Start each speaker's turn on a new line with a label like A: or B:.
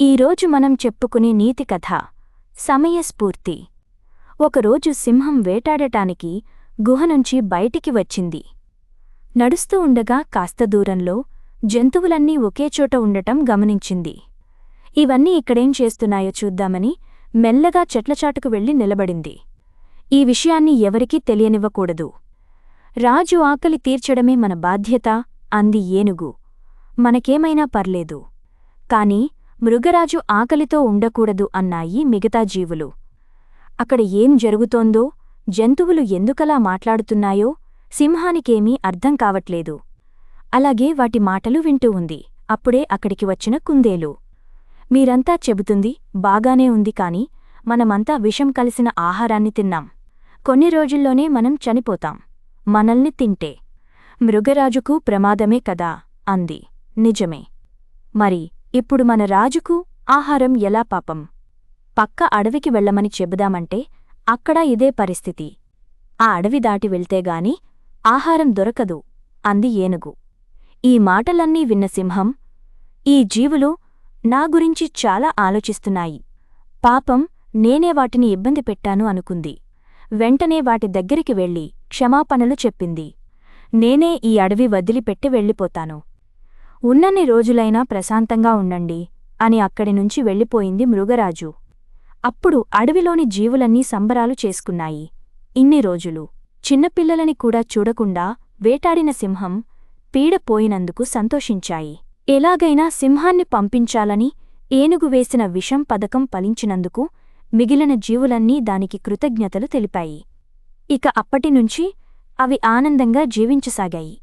A: ఈరోజు మనం చెప్పుకునే నీతి కథ సమయస్ఫూర్తి. ఒకరోజు సింహం వేటాడటానికి గుహ నుంచి బయటికి వచ్చింది. నడుస్తూ ఉండగా కాస్త దూరంలో జంతువులన్నీ ఒకేచోట ఉండటం గమనించింది. ఇవన్నీ ఇక్కడేం చేస్తున్నాయో చూద్దామని మెల్లగా చెట్లచాటుకు వెళ్ళి నిలబడింది. ఈ విషయాన్ని ఎవరికీ తెలియనివ్వకూడదు. రాజు ఆకలి తీర్చడమే మన బాధ్యత అంది ఏనుగు. మనకేమైనా పర్లేదు. కాని మృగరాజు ఆకలితో ఉండకూడదు అన్నాయి మిగతా జీవులు. అక్కడ ఏం జరుగుతోందో జంతువులు ఎందుకలా మాట్లాడుతున్నాయో సింహానికేమీ అర్థం కావట్లేదు. అలాగే వాటి మాటలు వింటూ ఉంది. అప్పుడే అక్కడికి వచ్చిన కుందేలు. మీరంతా చెబుతుంది బాగానే ఉంది కాని మనమంతా విషం కలిసిన ఆహారాన్ని తిన్నాం. కొన్ని రోజుల్లోనే మనం చనిపోతాం. మనల్ని తింటే. మృగరాజుకు ప్రమాదమే కదా అంది. నిజమే. మరి ఇప్పుడు మన రాజుకు ఆహారం ఎలా పాపం? పక్క అడవికి వెళ్ళమని చెబుదామంటే అక్కడా ఇదే పరిస్థితి. ఆ అడవి దాటి వెళ్తేగాని ఆహారం దొరకదు అంది ఏనుగు. ఈ మాటలన్నీ విన్న సింహం ఈ జీవులు నా గురించి చాలా ఆలోచిస్తున్నాయి. పాపం నేనే వాటిని ఇబ్బంది పెట్టాను అనుకుంది. వెంటనే వాటి దగ్గరికి వెళ్ళి క్షమాపణలు చెప్పింది. నేనే ఈ అడవి వదిలిపెట్టి వెళ్ళిపోతాను. ఉన్నన్ని రోజులైనా ప్రశాంతంగా ఉండండి అని అక్కడి నుంచి వెళ్ళిపోయింది మృగరాజు. అప్పుడు అడవిలోని జీవులన్నీ సంబరాలు చేసుకున్నాయి. ఇన్ని రోజులు చిన్నపిల్లలని కూడా చూడకుండా వేటాడిన సింహం పీడపోయినందుకు సంతోషించాయి. ఎలాగైనా సింహాన్ని పంపించాలని ఏనుగు వేసిన విషం పథకం ఫలించినందుకు మిగిలిన జీవులన్నీ దానికి కృతజ్ఞతలు తెలిపాయి. ఇక అప్పటినుంచి అవి ఆనందంగా జీవించసాగాయి.